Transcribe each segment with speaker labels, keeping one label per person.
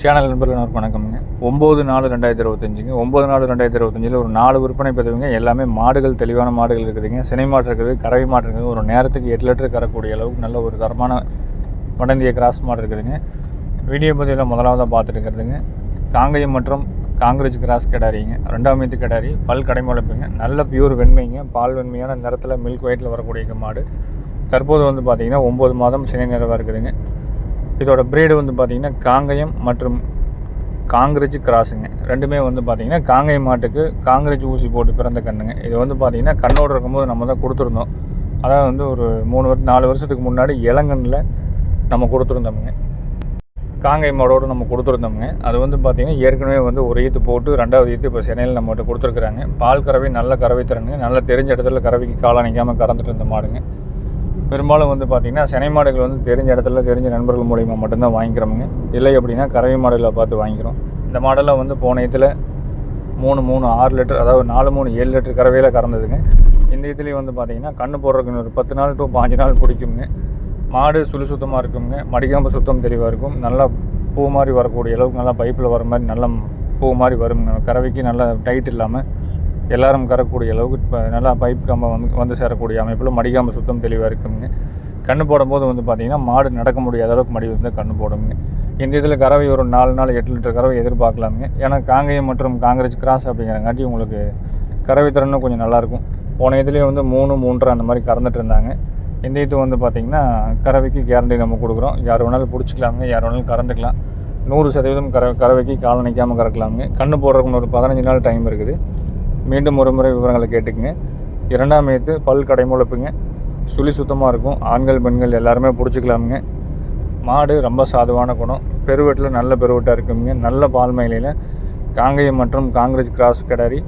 Speaker 1: Channel நண்பர்கள் வணக்கம்ங்க. ஒம்பது நாலு ரெண்டாயிரத்தி இருபத்தஞ்சுங்க. ஒம்பது நாலு ரெண்டாயிரத்தி இருபத்தஞ்சில் ஒரு நாலு விற்பனை பதிவுங்க எல்லாமே மாடுகள் தெளிவான மாடுகள் இருக்குதுங்க. சினை மாடு இருக்குது கறவை மாடு இருக்குது. ஒரு நேரத்துக்கு எட்டு லிட்டர் கறக்கூடிய அளவுக்கு நல்ல ஒரு தரமான வடந்திய கிராஸ் மாடு இருக்குதுங்க. வீடியோ பதிவில் முதலாவதாக பார்த்துட்டு இருக்கிறதுங்க காங்கயம் மற்றும் காங்கிரஸ் கிராஸ் கிடாரிங்க. ரெண்டாம் மீத்து கிடாரி பல் கடைமுளைப்புங்க நல்ல பியூர் வெண்மைங்க. பால் வெண்மையான நிறத்தில் மில்க் ஒயிட்டில் வரக்கூடிய மாடு. தற்போது வந்து பார்த்திங்கன்னா ஒம்பது மாதம் சினை நிறவாக இருக்குதுங்க. இதோட ப்ரீடு வந்து பார்த்திங்கன்னா காங்கயம் மற்றும் காங்கிரஜ் கிராஸுங்க ரெண்டுமே வந்து பார்த்திங்கன்னா காங்கை மாட்டுக்கு காங்கிரஜ் ஊசி போட்டு பிறந்த கண்ணுங்க. இது வந்து பார்த்திங்கன்னா கண்ணோடு இருக்கும்போது நம்ம தான் கொடுத்துருந்தோம். அதாவது வந்து ஒரு மூணு வருஷம் நாலு வருஷத்துக்கு முன்னாடி இளங்கண்ணில் நம்ம கொடுத்துருந்தோமுங்க. காங்கை மாடோடு நம்ம கொடுத்துருந்தோமுங்க. அது வந்து பார்த்திங்கன்னா ஏற்கனவே வந்து ஒரு ஈத்து போட்டு ரெண்டாவது ஈத்து இப்போ சென்னையில் நம்மகிட்ட கொடுத்துருக்குறாங்க. பால் கறவை நல்ல கறவை திறனுங்க. நல்ல தெரிஞ்ச இடத்துல கறவைக்கு காலணிக்காமல் கறந்துட்டு இருந்த மாடுங்க. பெரும்பாலும் வந்து பார்த்திங்கன்னா சினை மாடுகள் வந்து தெரிஞ்ச இடத்துல தெரிஞ்ச நண்பர்கள் மூலிமா மட்டும்தான் வாங்கிக்கிறோமுங்க. இல்லை அப்படின்னா கறவை மாடுகளை பார்த்து வாங்கிக்கிறோம். இந்த மாடெல்லாம் வந்து போன இதில் மூணு மூணு ஆறு லிட்டர் அதாவது நாலு மூணு ஏழு லிட்டர் கறவையில் கறந்ததுங்க. இந்த இதுலேயும் வந்து பார்த்திங்கன்னா கண்ணு போடுறதுக்கு ஒரு பத்து நாள் டு பாஞ்சு நாள் பிடிக்குங்க. மாடு சுழி சுத்தமாக இருக்குங்க. மடிக்காம்பு சுத்தம் தெளிவாக இருக்கும். நல்லா பூ மாதிரி வரக்கூடிய அளவுக்கு நல்லா பைப்பில் வர மாதிரி நல்லா பூ மாதிரி வருங்க. கறவைக்கு நல்லா டைட் இல்லாமல் எல்லாரும் கறக்கூடிய அளவுக்கு இப்போ நல்லா பைப் கம்பம் வந்து வந்து சேரக்கூடிய அமைப்பில் மடிக்காமல் சுத்தம் தெளிவாக இருக்குங்க. கண்ணு போடும்போது வந்து பார்த்திங்கன்னா மாடு நடக்க முடியாத அளவுக்கு மடி வந்து கண்ணு போடுங்க. இந்த இதில் கறவை ஒரு நாலு நாள் எட்டு லிட்டர் கறவை எதிர்பார்க்கலாமுங்க ஏன்னா காங்கேயம் மற்றும் காங்கிரஸ் கிராஸ் அப்படிங்கிறங்காட்டி உங்களுக்கு கறவை திறனும் கொஞ்சம் நல்லாயிருக்கும் போன இதுலேயே வந்து மூணு மூன்றரை அந்த மாதிரி கறந்துட்டு இருந்தாங்க. இந்த இது வந்து பார்த்திங்கன்னா கறவைக்கு கேரண்டி நம்ம கொடுக்குறோம். யார் வேணாலும் பிடிச்சிக்கலாமுங்க யார் வேணாலும் கறந்துக்கலாம். நூறு சதவீதம் கற கறவைக்கு கால் நிற்காமல் கறக்கலாமுங்க கண்ணு போடுறதுக்கு ஒரு பதினஞ்சு நாள் டைம் இருக்குது. மீண்டும் ஒரு முறை விவரங்களை கேட்டுக்குங்க. இரண்டாம் ஏத்து பல் கடைமுழப்புங்க சுழி சுத்தமாக இருக்கும். ஆண்கள் பெண்கள் எல்லாருமே பிடிச்சிக்கலாமுங்க. மாடு ரொம்ப சாதுவான குணம். பெருவெட்டில் நல்ல பெருவெட்டாக இருக்குங்க. நல்ல பால் மயிலையில் காங்கேயம் மற்றும் காங்கிரஸ் கிராஸ் கிடாரி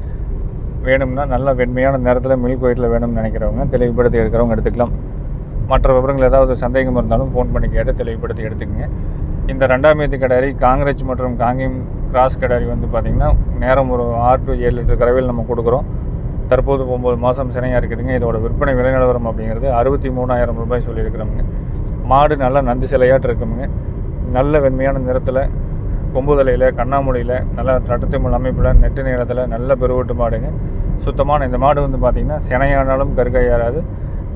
Speaker 1: வேணும்னா நல்ல வெண்மையான நேரத்தில் மில்க் ஒயிட்டில் வேணும்னு நினைக்கிறவங்க தெளிவுபடுத்தி எடுக்கிறவங்க எடுத்துக்கலாம். மற்ற விவரங்கள் ஏதாவது சந்தேகம் இருந்தாலும் ஃபோன் பண்ணி கேட்டு தெளிவுபடுத்தி எடுத்துக்கங்க. இந்த ரெண்டாம் ஏத்து கிடாரி காங்கிரஸ் மற்றும் காங்கேயம் கிராஸ் கடாரி வந்து பார்த்திங்கன்னா நேரம் ஒரு ஆறு டு ஏழு லிட்டர் கரவில் நம்ம கொடுக்குறோம். தற்போது ஒம்பது மாதம் சினையாக இருக்குதுங்க. இதோட விற்பனை விலை நிலவரம் அப்படிங்கிறது அறுபத்தி மூணாயிரம் ரூபாய் சொல்லியிருக்கிறோமுங்க. மாடு நல்லா நந்தி சிலையாட்டு இருக்குமுங்க. நல்ல வெண்மையான நிறத்தில் கொம்புதலையில் கண்ணாமூலையில் நல்லா ரட்டத்திமல் அமைப்பில் நெட்டு நீளத்தில் நல்ல பெருவட்டு மாடுங்க. சுத்தமான இந்த மாடு வந்து பார்த்திங்கன்னா சினையானாலும் கருக்கை ஏறாது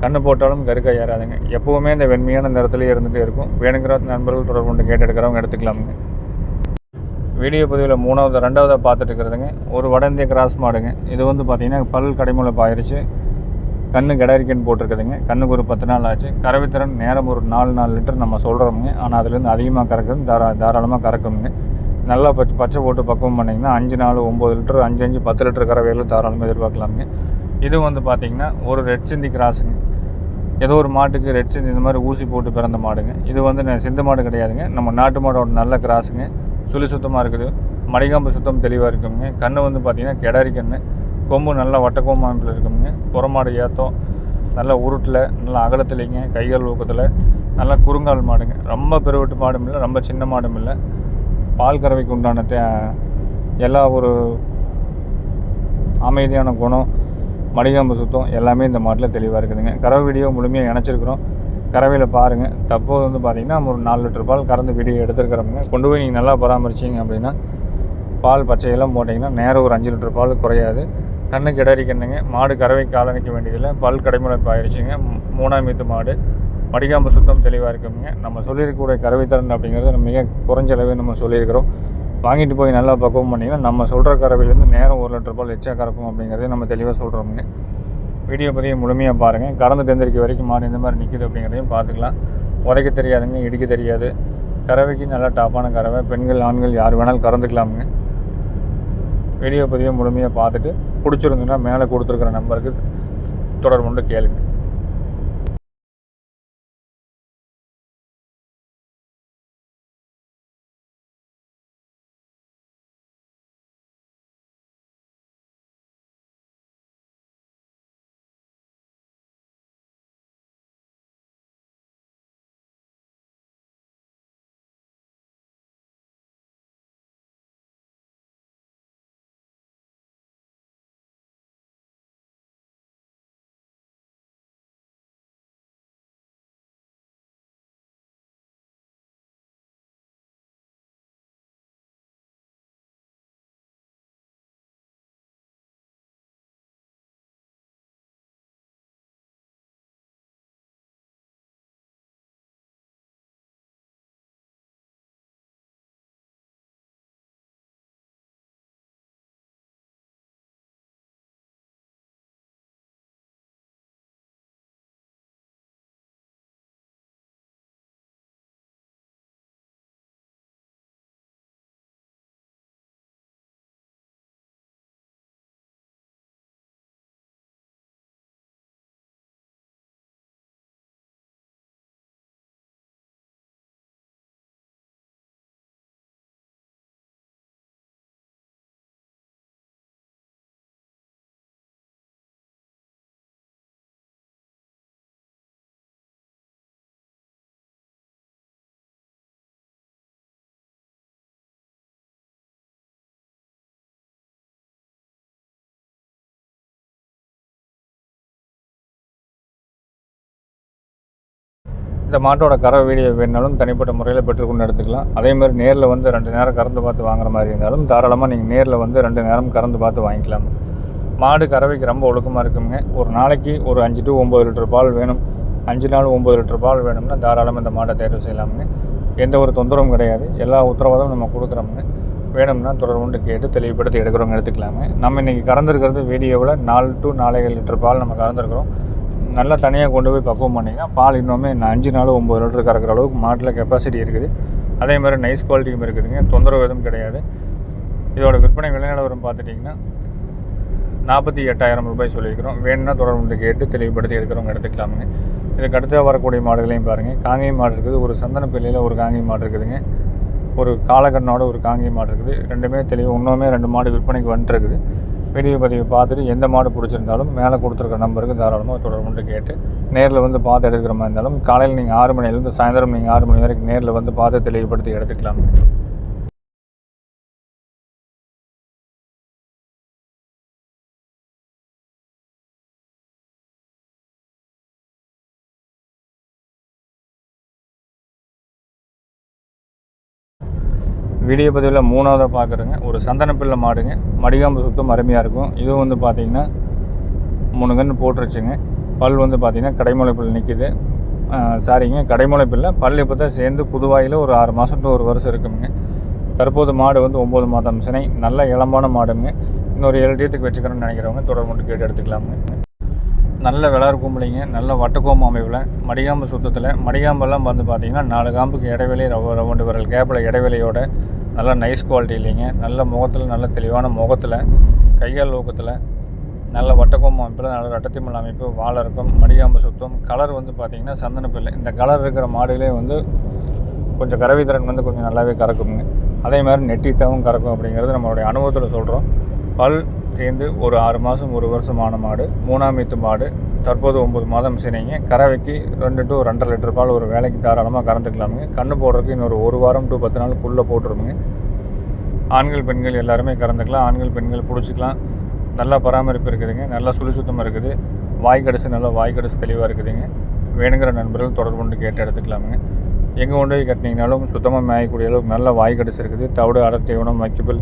Speaker 1: கண்ணு போட்டாலும் கருக்கை ஏறாதுங்க. எப்போவுமே இந்த வெண்மையான நிறத்துலேயே இருந்துகிட்டே இருக்கும். வேணுங்கிற நண்பர்கள் தொடர்பு கொண்டு கேட்டு எடுக்கிறவங்க எடுத்துக்கலாமுங்க. வீடியோ பதிவில் மூணாவது ரெண்டாவதாக பார்த்துட்டு இருக்கிறதுங்க. ஒரு வட இந்திய கிராஸ் மாடுங்க. இது வந்து பார்த்திங்கன்னா பல் கடைமுளை பாயிருச்சு கண்ணு கிடரிக்கன்னு போட்டிருக்குதுங்க. கண்ணுக்கு ஒரு பத்து நாள் ஆச்சு. கறவைத்திறன் நேரம் ஒரு நாலு நாலு லிட்டர் நம்ம சொல்கிறோமுங்க ஆனால் அதுலேருந்து அதிகமாக கறக்குது தாரா தாராளமாக கறக்குங்க நல்லா பச்சை பச்சை போட்டு பக்குவம் பண்ணிங்கன்னா அஞ்சு நாலு ஒம்பது லிட்டர் அஞ்சு அஞ்சு பத்து லிட்டர் கறவையில் தாராளமாக எதிர்பார்க்கலாமுங்க. இது வந்து பார்த்திங்கன்னா ஒரு ரெட் சிந்தி கிராஸுங்க. ஏதோ ஒரு மாட்டுக்கு ரெட் சிந்தி இந்த மாதிரி ஊசி போட்டு பிறந்த மாடுங்க. இது வந்து சிந்து மாடு கிடையாதுங்க. நம்ம நாட்டு மாடோட நல்ல கிராஸுங்க. சுழி சுத்தமாக இருக்குது. மடிகாம்பு சுத்தம் தெளிவாக இருக்குங்க. கண்ணு வந்து பார்த்திங்கன்னா கிடாரி கண்ணு. கொம்பு நல்லா வட்டக்கோம்பு அமைப்பில் இருக்குங்க. புறமாடு ஏத்தம். நல்லா உருட்டில் நல்லா அகலத்துலேங்க கைகால் ஊக்கத்தில். நல்லா குறுங்கால் மாடுங்க. ரொம்ப பெருவட்டு மாடும் இல்லை ரொம்ப சின்ன மாடும் இல்லை. பால் கறவைக்கு உண்டான தே எல்லா ஒரு அமைதியான குணம் மடிகாம்பு சுத்தம் எல்லாமே இந்த மாட்டில் தெளிவாக இருக்குதுங்க. கறவை வீடியோ முழுமையாக இணைச்சிருக்கிறோம். கறவையில் பாருங்கள் தற்போது வந்து பார்த்திங்கன்னா ஒரு நாலு லிட்டர் பால் கறந்து வீடியோ எடுத்துருக்கிறவங்க கொண்டு போய் நீங்கள் நல்லா பராமரிச்சிங்க அப்படின்னா பால் பச்சையெல்லாம் போட்டிங்கன்னா நேரம் ஒரு அஞ்சு லிட்டர் பால் குறையாது. கண்ணு கிடறி கண்ணுங்க. மாடு கறவை காலணிக்க வேண்டியதில்லை. பல் கடைமுறைப்பு ஆயிடுச்சுங்க மூணாம் மீத்து மாடு. மடிக்காம்பு சுத்தம் தெளிவாக இருக்குங்க நம்ம சொல்லியிருக்கக்கூடிய கறவை திறன் அப்படிங்கிறது நம்ம மிக குறைஞ்ச அளவு நம்ம சொல்லியிருக்கிறோம். வாங்கிட்டு போய் நல்லா பக்குவம் பண்ணிங்கன்னா நம்ம சொல்கிற கறவையிலேருந்து நேரம் ஒரு லிட்டர் பால் எச்சா கறக்கும் அப்படிங்கிறதே நம்ம தெளிவாக சொல்கிறோமுங்க வீடியோ பதிவு முழுமையாக பாருங்கள் கறந்து தெந்திரிக்க வரைக்கும் மாடு இந்த மாதிரி நிற்கிது அப்படிங்கிறதையும் பார்த்துக்கலாம். உதைக்க தெரியாதுங்க இடிக்க தெரியாது. கறவைக்கு நல்லா டாப்பான கறவை. பெண்கள் ஆண்கள் யார் வேணாலும் கறந்துக்கலாமுங்க. வீடியோ பதிவை முழுமையாக பார்த்துட்டு பிடிச்சிருந்துன்னா மேலே கொடுத்துருக்குற நம்பருக்கு தொடர்பு கொண்டு கேளுங்கள் இந்த மாட்டோட கரை வீடியோ வேணாலும் தனிப்பட்ட முறையில் பெற்றுக்கொண்டு எடுத்துக்கலாம் அதே மாதிரி நேரில் வந்து ரெண்டு நேரம் கறந்து பார்த்து வாங்குற மாதிரி இருந்தாலும் தாராளமாக நீங்கள் நேரில் வந்து ரெண்டு நேரம் கறந்து பார்த்து வாங்கிக்கலாம். மாடு கறவைக்கு ரொம்ப ஒழுக்கமாக இருக்குங்க. ஒரு நாளைக்கு ஒரு அஞ்சு டு ஒம்பது லிட்டர் பால் வேணும். அஞ்சு நாள் ஒம்பது லிட்டர் பால் வேணும்னா தாராளமாக இந்த மாட்டை தேர்வு செய்யலாமுங்க. எந்த ஒரு தொந்தரவும் கிடையாது. எல்லா உத்தரவாதமும் நம்ம கொடுக்குறோமுங்க. வேணும்னா தொடர்புண்டு கேட்டு தெளிவுபடுத்தி எடுக்கிறவங்க எடுத்துக்கலாங்க. நம்ம இன்றைக்கி கறந்துருக்கிறது வீடியோவில் நாலு டு நாலு லிட்டர் பால் நம்ம கறந்துருக்குறோம். நல்லா தனியாக கொண்டு போய் பக்குவம் பண்ணிங்கன்னா பால் இன்னுமே நான் அஞ்சு நாள் ஒம்பது லிட்டர் கறக்கிற அளவுக்கு மாட்டில் கெப்பாசிட்டி இருக்குது. அதே மாதிரி நைஸ் குவாலிட்டியும் இருக்குதுங்க. தொந்தரவு எதுவும் கிடையாது. இதோட விற்பனை விலை நிலவரம் பார்த்துட்டிங்கன்னா நாற்பத்தி எட்டாயிரம் ரூபாய் சொல்லியிருக்கிறோம். வேணும்னா தொடர்பு கேட்டு தெளிவுபடுத்தி எடுக்கிறவங்க எடுத்துக்கலாமுங்க. இதுக்கு அடுத்து வரக்கூடிய மாடுகளையும் பாருங்கள் காங்கேய மாடு இருக்குது. ஒரு சந்தன பிள்ளையில் ஒரு காங்கேய மாடு இருக்குதுங்க. ஒரு காலக்கண்ணோட ஒரு காங்கேய மாடு இருக்குது. ரெண்டுமே தெளிவு இன்னுமே ரெண்டு மாடு விற்பனைக்கு வந்துட்டுருக்குது வீடியோ பதிவு பார்த்துட்டு எந்த மாடு பிடிச்சிருந்தாலும் மேலே கொடுத்துருக்க நம்பருக்கு தாராளமாக தொடர்பு கேட்டு நேரில் வந்து பார்த்து எடுக்கிற மாதிரி இருந்தாலும் காலையில் நீங்கள் ஆறு மணிலேருந்து சாயந்தரம் நீங்கள் ஆறு மணி வரைக்கும் நேரில் வந்து பார்த்து தெளிவுபடுத்தி எடுத்துக்கலாம். வீடியோ பதிவில் மூணாவதாக பார்க்குறேங்க ஒரு சந்தனப்பிள்ளை மாடுங்க. மடிகாம்பு சுத்தம் அருமையாக இருக்கும். இதுவும் வந்து பார்த்திங்கன்னா மூணு கன்று போட்டுருச்சுங்க. பல் வந்து பார்த்திங்கன்னா கடைமுளைப்பில் நிற்கிது சாரிங்க கடைமுளைப்பில்லை. பல் இப்போ தான் சேர்ந்து புதுவாயில் ஒரு ஆறு மாதம் டு ஒரு வருஷம் இருக்குங்க. தற்போது மாடு வந்து ஒம்பது மாதம் சினை. நல்ல இளமான மாடுங்க. இன்னொரு ஏழு டீத்துக்கு வச்சுக்கிறோன்னு நினைக்கிறவங்க தொடர்பு மட்டும் கேட்டு எடுத்துக்கலாமுங்க நல்ல விளாறு கும்பலிங்க நல்ல வட்டக்கோம்பு அமைவில் மடிகாம்பு சுத்தத்தில். மடிகாம்பெல்லாம் வந்து பார்த்திங்கன்னா நாலு காம்புக்கு இடைவெளி ரவ ரெண்டு விரல் கேப்பில் இடைவெளியோட நல்ல நைஸ் குவாலிட்டி இல்லைங்க. நல்ல முகத்தில் நல்ல தெளிவான முகத்தில் கையால் ஊக்கத்தில் நல்ல வட்டக்கோம் அமைப்பில் நல்ல ரட்டத்திமல் அமைப்பு வாழை இருக்கும் மடிகாம்பு சுத்தம் கலர் வந்து பார்த்திங்கன்னா சந்தனப்பில்லை இந்த கலர் இருக்கிற மாடுகளே வந்து கொஞ்சம் கறவை திறன் வந்து கொஞ்சம் நல்லாவே கறக்குங்க. அதே மாதிரி நெட்டித்தாவும் கறக்கும் அப்படிங்கிறது நம்மளுடைய அனுபவத்தில் சொல்கிறோம் பல் சேர்ந்து ஒரு ஆறு மாதம் ஒரு வருஷமான மாடு மூணாம் மீத்து மாடு தற்போது ஒம்பது மாதம் சினைங்க. கறவைக்கு ரெண்டு டு ரெண்டரை லிட்டர் பால் ஒரு வேலைக்கு தாராளமாக கறந்துக்கலாமுங்க. கண்ணு போடுறதுக்கு இன்னொரு ஒரு வாரம் டு பத்து நாளுக்குள்ளே போட்டுருமுங்க. ஆண்கள் பெண்கள் எல்லாருமே கறந்துக்கலாம். ஆண்கள் பெண்கள் பிடிச்சிக்கலாம். நல்லா பராமரிப்பு இருக்குதுங்க. நல்லா சுழி சுத்தமாக இருக்குது. வாய் கடிசு நல்லா வாய் தெளிவாக இருக்குதுங்க. வேணுங்கிற நண்பர்கள் தொடர்பு கொண்டு கேட்டு எடுத்துக்கலாமுங்க. எங்கே கொண்டு போய் கட்டினீங்கனாலும் சுத்தமாக மேயக்கூடிய அளவுக்கு நல்ல வாய் கடைசி இருக்குது. தவிடு அடர்த்தி உணவு வைக்கபிள்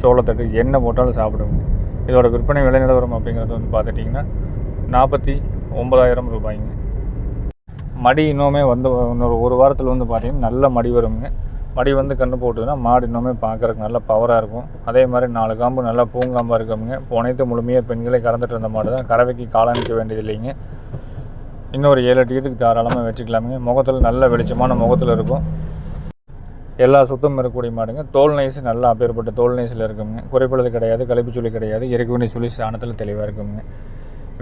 Speaker 1: சோளத்தட்டு என்ன போட்டாலும் சாப்பிடுங்க இதோட விற்பனை விலை நிலவரம் அப்படிங்கிறது வந்து பார்த்துட்டிங்கன்னா நாற்பத்தி ஒம்பதாயிரம் ரூபாய்ங்க. மடி இன்னுமே வந்து இன்னொரு ஒரு வாரத்தில் வந்து பார்த்திங்கன்னா நல்ல மடி வருங்க. மடி வந்து கன்று போட்டுதுன்னா மாடு இன்னுமே பார்க்குறதுக்கு நல்ல பவராக இருக்கும். அதே மாதிரி நாலு காம்பு நல்லா பூங்காம்பாக இருக்குங்க. புனைத்து முழுமையாக பெண்களே கறந்துட்டு இருந்த மாடு தான். கறவைக்கு காலணிக்க வேண்டியது இல்லைங்க. இன்னொரு ஏழு எட்டு இதுக்கு தாராளமாக வச்சுக்கலாமுங்க. முகத்தில் நல்ல வெளிச்சமான முகத்தில் இருக்கும். எல்லா சுத்தம் இருக்கக்கூடிய மாடுங்க. தோல் நைஸ் நல்லா அப்பேற்பட்ட தோல் நைஸில் இருக்குங்க. குறைப்பழுது கிடையாது கழிப்பு சொல்லி கிடையாது இறக்குவணி சொல்லி சாணத்தில் தெளிவாக இருக்குங்க.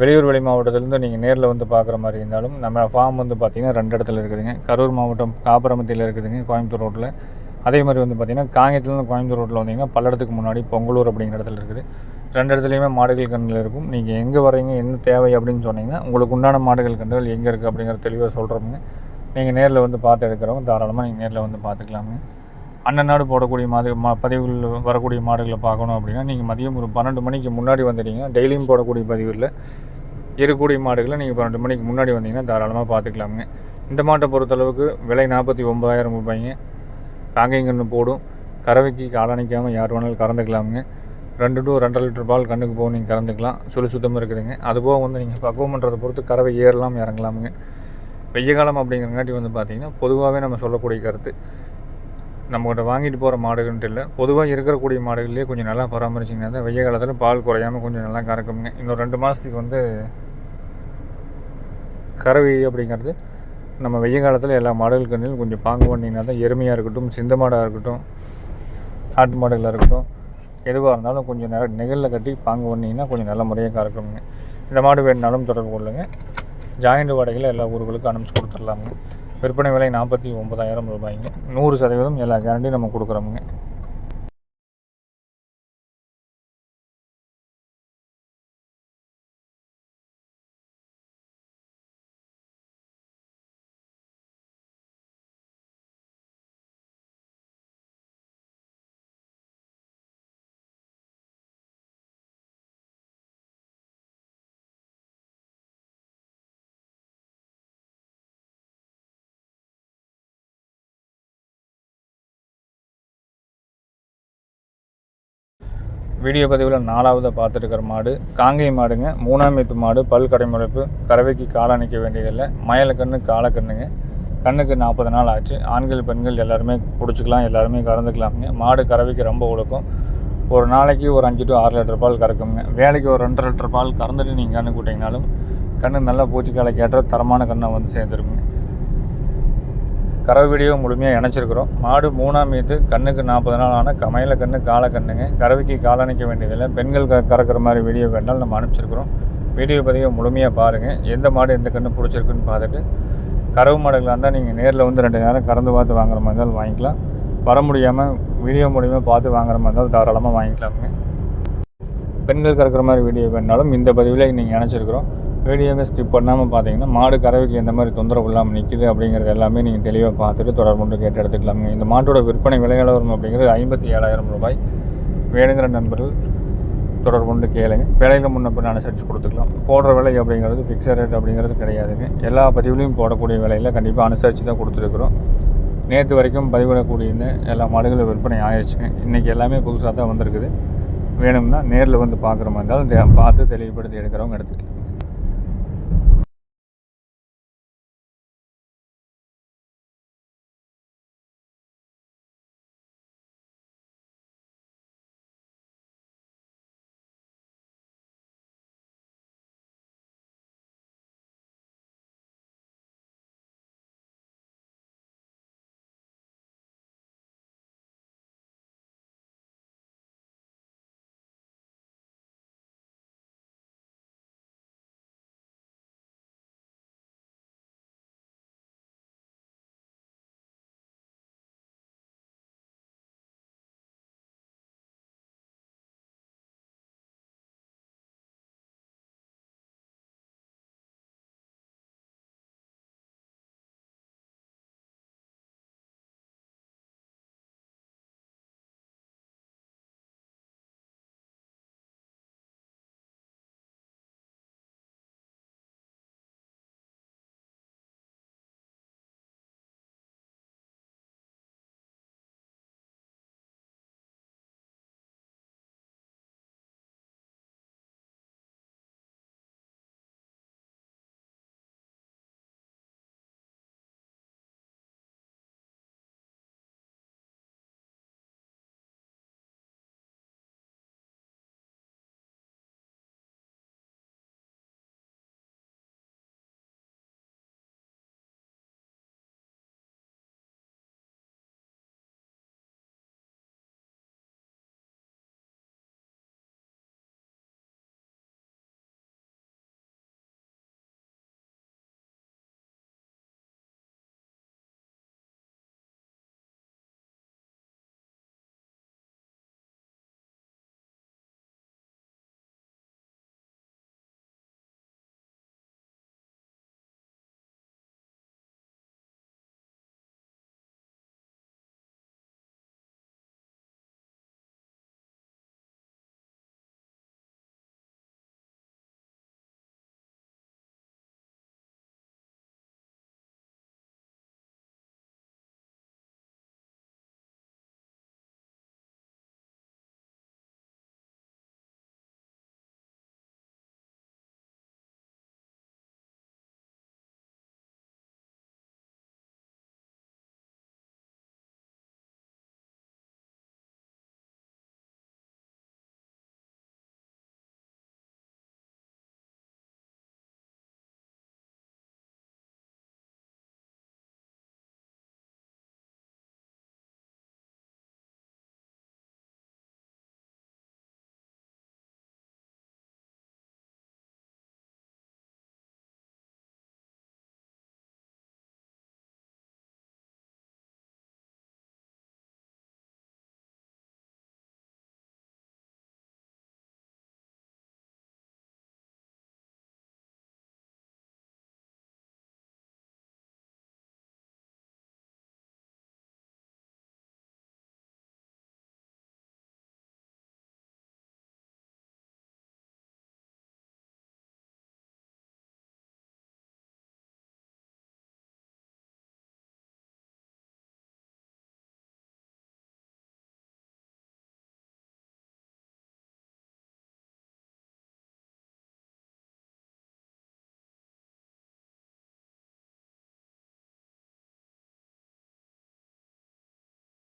Speaker 1: வெளியூர் வெளி மாவட்டத்திலேருந்து நீங்கள் நேரில் வந்து பார்க்குற மாதிரி இருந்தாலும் நம்ம ஃபார்ம் வந்து பார்த்திங்கன்னா ரெண்டு இடத்துல இருக்குதுங்க. கரூர் மாவட்டம் காப்பரமத்தியில் இருக்குதுங்க கோயம்புத்தூர் ரோட்டில் அதே மாதிரி வந்து பார்த்திங்கன்னா காங்கேயத்துலேருந்து கோயம்புத்தூர் ரோட்டில் வந்தீங்கன்னா பல்லடத்துக்கு முன்னாடி பொங்கலூர் அப்படிங்கிற இடத்துல இருக்குது. ரெண்டு இடத்துலையுமே மாடுகள் கண்ணில் இருக்கும். நீங்கள் எங்கே வரீங்க என்ன தேவை அப்படின்னு சொன்னீங்கன்னா உங்களுக்கு உண்டான மாடுகள் கன்றுகள் எங்கே இருக்குது அப்படிங்கிற தெளிவாக சொல்கிறோமுங்க நீங்கள் நேரில் வந்து பார்த்து எடுக்கிறவங்க தாராளமாக நீங்கள் நேரில் வந்து பார்த்துக்கலாங்க. அண்ணன் நாடு போடக்கூடிய மாதிரி மா பதிவுகளில் வரக்கூடிய மாடுகளை பார்க்கணும் அப்படின்னா நீங்கள் மதியம் ஒரு பன்னெண்டு மணிக்கு முன்னாடி வந்துட்டீங்க டெய்லியும் போடக்கூடிய பதிவுகளில் இருக்கக்கூடிய மாடுகளை நீங்கள் பன்னெண்டு மணிக்கு முன்னாடி வந்தீங்கன்னா தாராளமாக பார்த்துக்கலாமுங்க. இந்த மாட்டை பொறுத்தளவுக்கு விலை நாற்பத்தி ஒம்பதாயிரம் ரூபாய்ங்க. காங்கைங்கன்று போடும். கறவைக்கு காலணிக்காமல் யார் வேணாலும் கறந்துக்கலாமுங்க. ரெண்டு டு ரெண்டரை லிட்டர் பால் கண்ணுக்கு போக நீங்கள் கறந்துக்கலாம். சுழி சுத்தமாக இருக்குதுங்க. அதுபோக வந்து நீங்கள் பக்குவம் பண்ணுறதை பொறுத்து கறவை ஏறலாம் இறங்கலாமுங்க. வெய்ய காலம் அப்படிங்கிறங்காட்டி வந்து பார்த்திங்கன்னா பொதுவாகவே நம்ம சொல்லக்கூடிய கருத்து. நம்மகிட்ட வாங்கிட்டு போகிற மாடுகள்ன்ட்டு இல்லை பொதுவாக இருக்கக்கூடிய மாடுகள்லேயே கொஞ்சம் நல்லா பராமரிச்சிங்கன்னா தான் வெய்ய காலத்தில் பால் குறையாமல் கொஞ்சம் நல்லா கறக்குங்க இன்னும் ரெண்டு மாதத்துக்கு வந்து கறவை அப்படிங்கிறது நம்ம வெய்ய காலத்தில் எல்லா மாடுகள் கண்ணிலும் கொஞ்சம் பாங்கு பண்ணிங்கன்னா தான் எருமையாக இருக்கட்டும் சிந்த மாடாக இருக்கட்டும் ஆட்டு மாடுகளாக இருக்கட்டும் எதுவாக இருந்தாலும் கொஞ்சம் நேரம் நெகலில் கட்டி பாங்கு பண்ணிங்கன்னா கொஞ்சம் நல்ல முறையாக கறக்குங்க இந்த மாடு வேணுனாலும் தொடர்பு கொள்ளுங்க. ஜாயிண்ட் வாடகையில் எல்லா ஊர்களுக்கும் அனுப்பிச்சு கொடுத்துடலாமுங்க. விற்பனை விலை நாற்பத்தி ஒம்பதாயிரம் ரூபாய்ங்க. நூறு சதவீதம் எல்லா கேரண்டியும் நம்ம கொடுக்குறோமுங்க. வீடியோ பதிவில் நாலாவதாக பார்த்துருக்கிற மாடு. காங்கை மாடுங்க. மூணாம் எத்து மாடு. பல் கடைமுறைப்பு. கறவைக்கு காலாணிக்க வேண்டியதில்லை. மயிலக்கண்ணு காலக்கண்ணுங்க கண்ணுக்கு நாற்பது நாள் ஆச்சு. ஆண்கள் பெண்கள் எல்லாருமே பிடிச்சிக்கலாம் எல்லாருமே கறந்துக்கலாமுங்க. மாடு கறவைக்கு ரொம்ப உழுக்கும் ஒரு நாளைக்கு ஒரு அஞ்சு டு ஆறு லிட்டர் பால் கறக்குங்க. வேலைக்கு ஒரு ரெண்டரை லிட்டர் பால் கறந்துட்டு நீங்கள் கண்ணு கூட்டிங்கனாலும் கண்ணு நல்லா பூச்சிக்காலைக்கு ஏற்ற தரமான கண்ணை வந்து சேர்ந்துருக்குங்க. கறவை வீடியோ முழுமையாக இணைச்சிருக்கிறோம். மாடு மூணாம் மீது கண்ணுக்கு நாற்பது நாள் ஆன கமையில கண்ணு கால கண்ணுங்க. கறவைக்கு காலணிக்க வேண்டியதில்லை. பெண்கள் க கறக்கிற மாதிரி வீடியோ வேணாலும் நம்ம அனுப்பிச்சிருக்கிறோம். வீடியோ பதிவை முழுமையாக பாருங்கள் எந்த மாடு எந்த கண்ணு பிடிச்சிருக்குன்னு பார்த்துட்டு கறவு மாடுகளாக இருந்தால் நீங்கள் நேரில் வந்து ரெண்டு நேரம் கறந்து பார்த்து வாங்குற மாதிரி இருந்தாலும் வாங்கிக்கலாம். வர முடியாமல் வீடியோ மூலியமாக பார்த்து வாங்குற மாதிரி இருந்தாலும் தாராளமாக வாங்கிக்கலாமுங்க. பெண்கள் கறக்கிற மாதிரி வீடியோ வேணாலும் இந்த பதிவில் நீங்கள் இணைச்சிருக்கிறோம். வீடியோவை ஸ்கிப் பண்ணாமல் பார்த்தீங்கன்னா மாடு கறவைக்கு எந்த மாதிரி தொந்தரவு இல்லாமல் நிற்குது அப்படிங்கிறது எல்லாமே நீங்கள் தெளிவாக பார்த்துட்டு தொடர்பு கேட்டு எடுத்துக்கலாமுங்க இந்த மாட்டோட விற்பனை விலை நிலவரம் அப்படிங்கிறது ஐம்பத்தி ஏழாயிரம் ரூபாய். வேணுங்கிற நண்பர்கள் தொடர்பு கேளுங்க. விலையில் முன்ன பின்ன அனுசரித்து கொடுத்துக்கலாம். போடுற விலை அப்படிங்கிறது ஃபிக்ஸட் ரேட் அப்படிங்கிறது கிடையாதுங்க. எல்லா பதிவுலையும் போடக்கூடிய விலையில் கண்டிப்பாக அனுசரித்து தான் கொடுத்துருக்குறோம். நேற்று வரைக்கும் பதிவிடக்கூடியன்னு எல்லா மாடுகளும் விற்பனை ஆயிடுச்சுங்க இன்றைக்கி எல்லாமே புதுசாக தான் வந்திருக்குது. வேணும்னா நேரில் வந்து பார்க்குற மாதிரி இருந்தாலும் பார்த்து தெளிவுபடுத்தி எடுக்கிறவங்க எடுத்துக்கலாம்.